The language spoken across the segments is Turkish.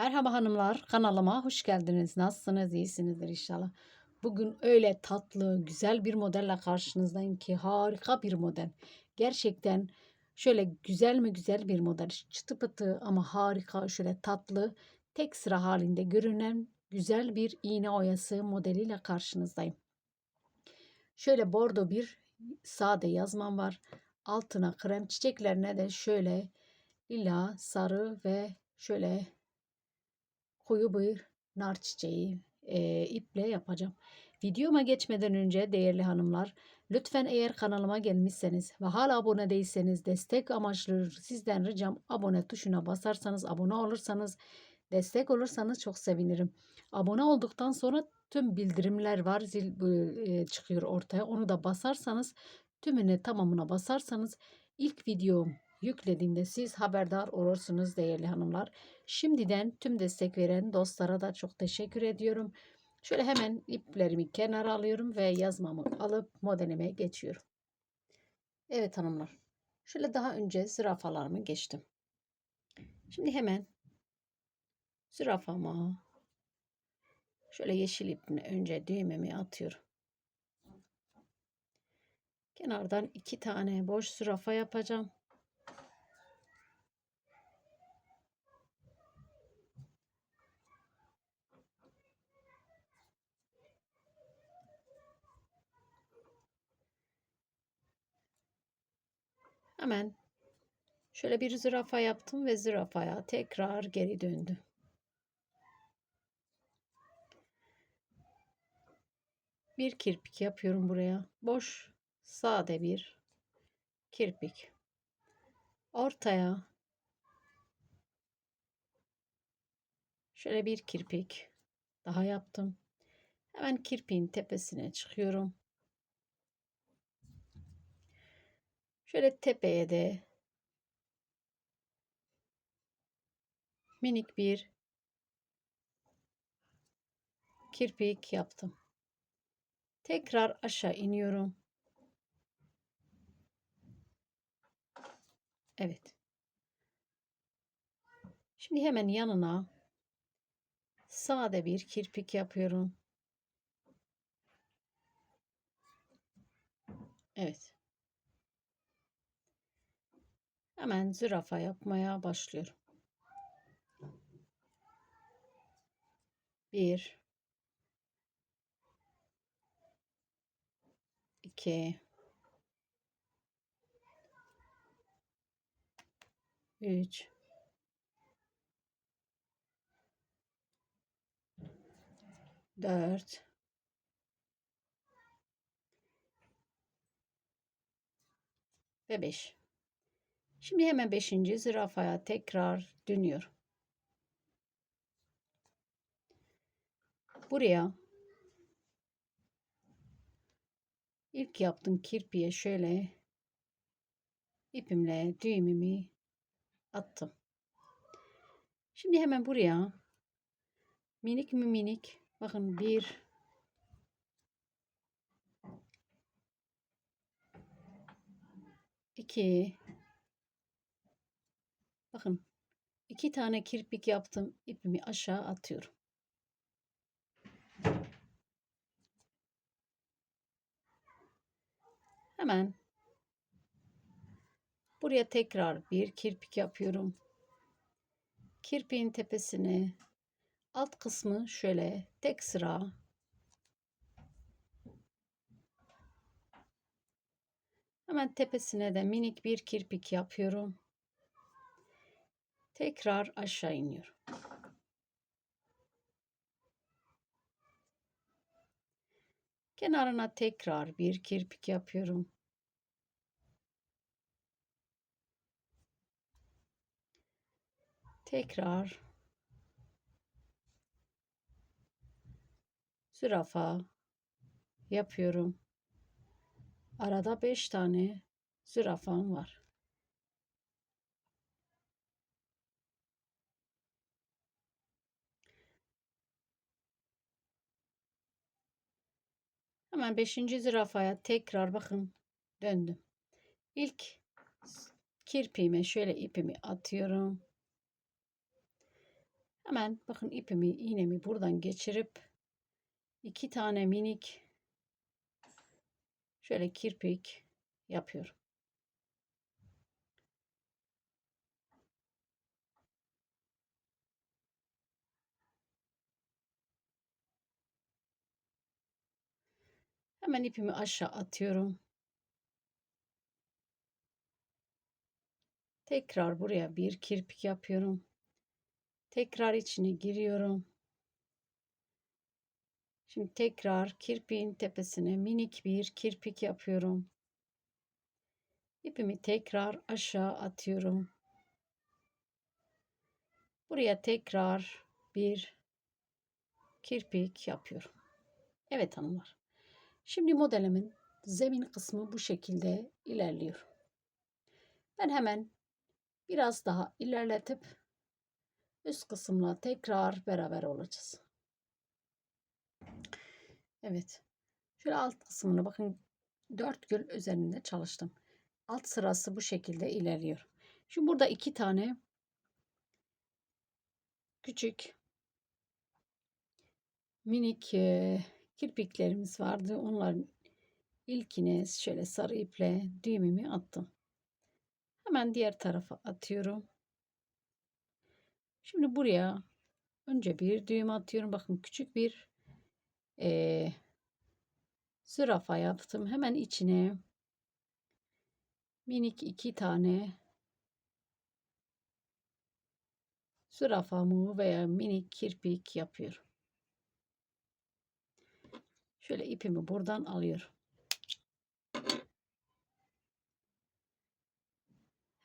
Merhaba hanımlar, kanalıma hoş geldiniz. Nasılsınız? İyisinizdir inşallah. Bugün öyle tatlı, güzel bir modelle karşınızdayım ki harika bir model. Gerçekten şöyle güzel mi güzel bir model. Çıtı pıtı ama harika, şöyle tatlı, tek sıra halinde görünen güzel bir iğne oyası modeliyle karşınızdayım. Şöyle bordo bir sade yazmam var. Altına krem çiçeklerine de şöyle lila, sarı ve şöyle koyu bir nar çiçeği e, iple yapacağım. Videoma geçmeden önce değerli hanımlar lütfen eğer kanalıma gelmişseniz ve hala abone değilseniz destek amaçlı sizden ricam abone tuşuna basarsanız abone olursanız destek olursanız çok sevinirim. Abone olduktan sonra tüm bildirimler var zil e, çıkıyor ortaya onu da basarsanız tümüne tamamına basarsanız ilk videom yüklediğimde siz haberdar olursunuz değerli hanımlar. Şimdiden tüm destek veren dostlara da çok teşekkür ediyorum. Şöyle hemen iplerimi kenara alıyorum ve yazmamı alıp modelime geçiyorum. Evet hanımlar. Şöyle daha önce zürafalarımı geçtim. Şimdi hemen zürafama şöyle yeşil ipini önce düğmemi atıyorum. Kenardan iki tane boş zürafa yapacağım. Hemen şöyle bir zürafa yaptım ve zürafaya tekrar geri döndüm. Bir kirpik yapıyorum buraya. Boş, sade bir kirpik. Ortaya şöyle bir kirpik daha yaptım. Hemen kirpiğin tepesine çıkıyorum. Şöyle tepeye de minik bir kirpik yaptım. Tekrar aşağı iniyorum. Evet. Şimdi hemen yanına sade bir kirpik yapıyorum. Evet. Hemen zürafa yapmaya başlıyorum. Bir, iki, üç, dört, ve beş. Şimdi hemen 5. zürafaya tekrar dönüyorum. Buraya ilk yaptığım kirpiye şöyle ipimle düğümümü attım. Şimdi hemen buraya minik mi minik bakın bir iki Bakın iki tane kirpik yaptım. ipimi aşağı atıyorum. Hemen buraya tekrar bir kirpik yapıyorum. Kirpiğin tepesine alt kısmı şöyle tek sıra Hemen tepesine de minik bir kirpik yapıyorum. Tekrar aşağı iniyorum. Kenarına tekrar bir kirpik yapıyorum. Tekrar zürafa yapıyorum. Arada 5 tane zürafam var. Hemen 5. zürafaya tekrar bakın döndüm. İlk kirpiğime şöyle ipimi atıyorum. Hemen bakın ipimi, iğnemi buradan geçirip iki tane minik şöyle kirpik yapıyorum. Hemen ipimi aşağı atıyorum. Tekrar buraya bir kirpik yapıyorum. Tekrar içine giriyorum. Şimdi tekrar kirpiğin tepesine minik bir kirpik yapıyorum. İpimi tekrar aşağı atıyorum. Buraya tekrar bir kirpik yapıyorum. Evet hanımlar. Şimdi modelimin zemin kısmı bu şekilde ilerliyor. Ben hemen biraz daha ilerletip üst kısımla tekrar beraber olacağız. Evet. Şöyle alt kısmını bakın dört gül üzerinde çalıştım. Alt sırası bu şekilde ilerliyor. Şimdi burada iki tane küçük minik kirpiklerimiz vardı. Onların ilkine şöyle sarı iple düğümümü attım. Hemen diğer tarafa atıyorum. Şimdi buraya önce bir düğüm atıyorum. Bakın küçük bir e, zürafa yaptım. Hemen içine minik iki tane zürafamı veya minik kirpik yapıyorum. Şöyle ipimi buradan alıyorum.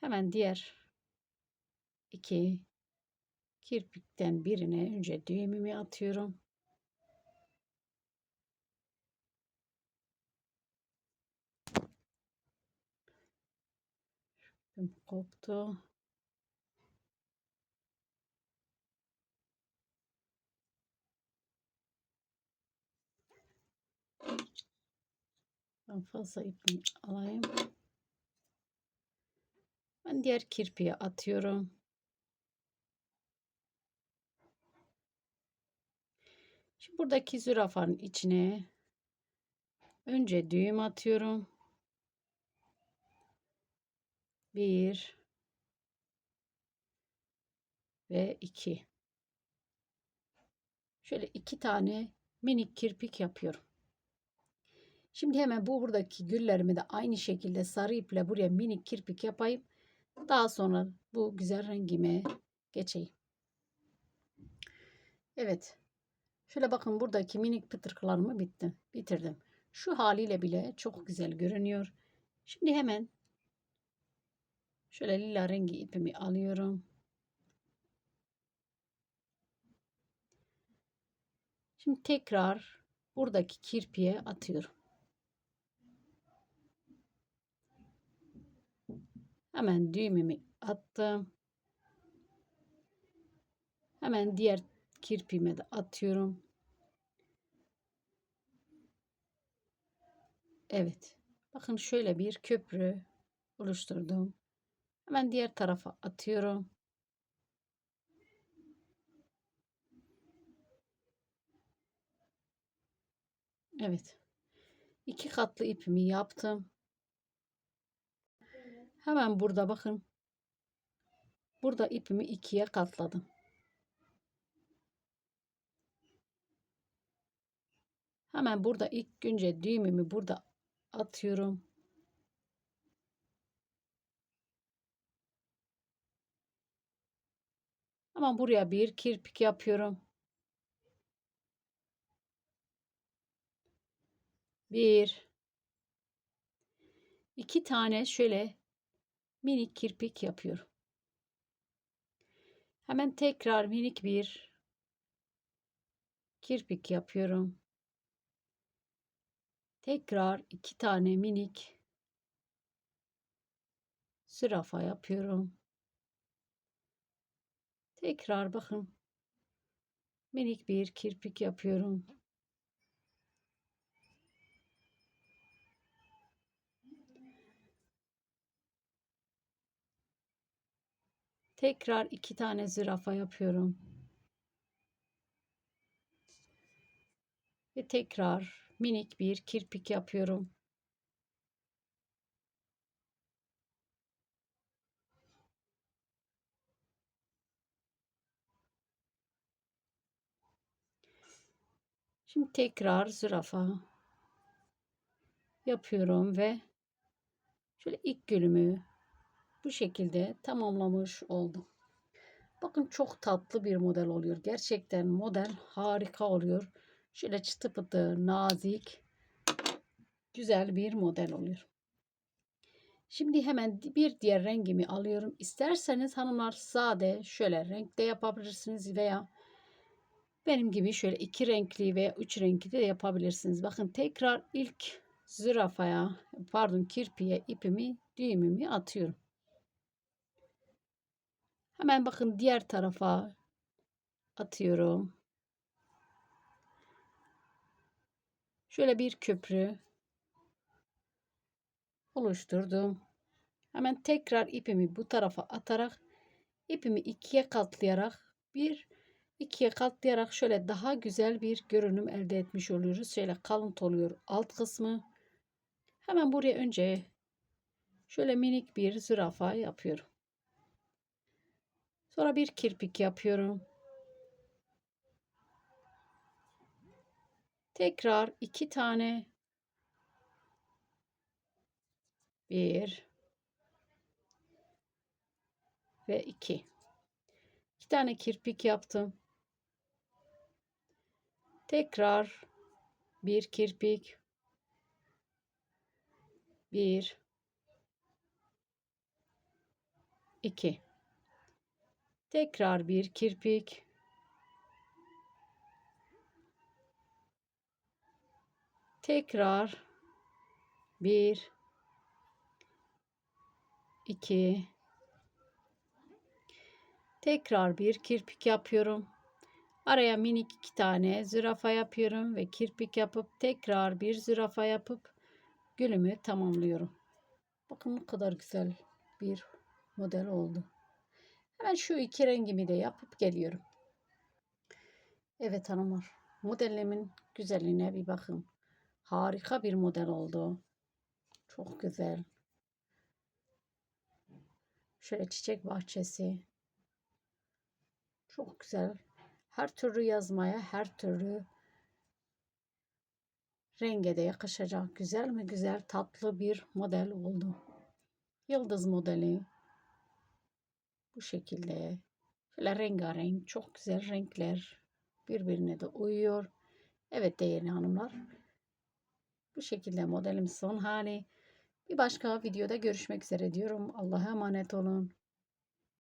Hemen diğer iki kirpikten birine önce düğümümü atıyorum. koptu. Ben fazla ipini alayım. Ben diğer kirpiye atıyorum. Şimdi buradaki zürafanın içine önce düğüm atıyorum. Bir ve iki. Şöyle iki tane minik kirpik yapıyorum. Şimdi hemen bu buradaki güllerimi de aynı şekilde sarı iple buraya minik kirpik yapayım. Daha sonra bu güzel rengime geçeyim. Evet. Şöyle bakın buradaki minik pıtırklarımı bittim. Bitirdim. Şu haliyle bile çok güzel görünüyor. Şimdi hemen şöyle lila rengi ipimi alıyorum. Şimdi tekrar buradaki kirpiye atıyorum. Hemen düğümümü attım. Hemen diğer kirpime de atıyorum. Evet. Bakın şöyle bir köprü oluşturdum. Hemen diğer tarafa atıyorum. Evet. İki katlı ipimi yaptım. Hemen burada bakın. Burada ipimi ikiye katladım. Hemen burada ilk önce düğümümü burada atıyorum. Hemen buraya bir kirpik yapıyorum. Bir, iki tane şöyle minik kirpik yapıyorum. Hemen tekrar minik bir kirpik yapıyorum. Tekrar iki tane minik zürafa yapıyorum. Tekrar bakın minik bir kirpik yapıyorum. Tekrar iki tane zürafa yapıyorum. Ve tekrar minik bir kirpik yapıyorum. Şimdi tekrar zürafa yapıyorum ve şöyle ilk gülümü bu şekilde tamamlamış oldum. Bakın çok tatlı bir model oluyor. Gerçekten model harika oluyor. Şöyle çıtı pıtı, nazik, güzel bir model oluyor. Şimdi hemen bir diğer rengimi alıyorum. İsterseniz hanımlar sade şöyle renkte yapabilirsiniz veya benim gibi şöyle iki renkli veya üç renkli de yapabilirsiniz. Bakın tekrar ilk zürafaya pardon kirpiye ipimi düğümümü atıyorum. Hemen bakın diğer tarafa atıyorum. Şöyle bir köprü oluşturdum. Hemen tekrar ipimi bu tarafa atarak ipimi ikiye katlayarak bir ikiye katlayarak şöyle daha güzel bir görünüm elde etmiş oluyoruz. Şöyle kalıntı oluyor alt kısmı. Hemen buraya önce şöyle minik bir zürafa yapıyorum. Sonra bir kirpik yapıyorum. Tekrar iki tane bir ve iki. İki tane kirpik yaptım. Tekrar bir kirpik bir iki tekrar bir kirpik. Tekrar bir iki. Tekrar bir kirpik yapıyorum. Araya minik iki tane zürafa yapıyorum ve kirpik yapıp tekrar bir zürafa yapıp gülümü tamamlıyorum. Bakın ne kadar güzel bir model oldu Hemen şu iki rengimi de yapıp geliyorum. Evet hanımlar. Modelimin güzelliğine bir bakın. Harika bir model oldu. Çok güzel. Şöyle çiçek bahçesi. Çok güzel. Her türlü yazmaya, her türlü renge de yakışacak. Güzel mi güzel, tatlı bir model oldu. Yıldız modeli. Bu şekilde. Şöyle rengarenk çok güzel renkler birbirine de uyuyor. Evet değerli hanımlar. Bu şekilde modelim son hali. Bir başka videoda görüşmek üzere diyorum. Allah'a emanet olun.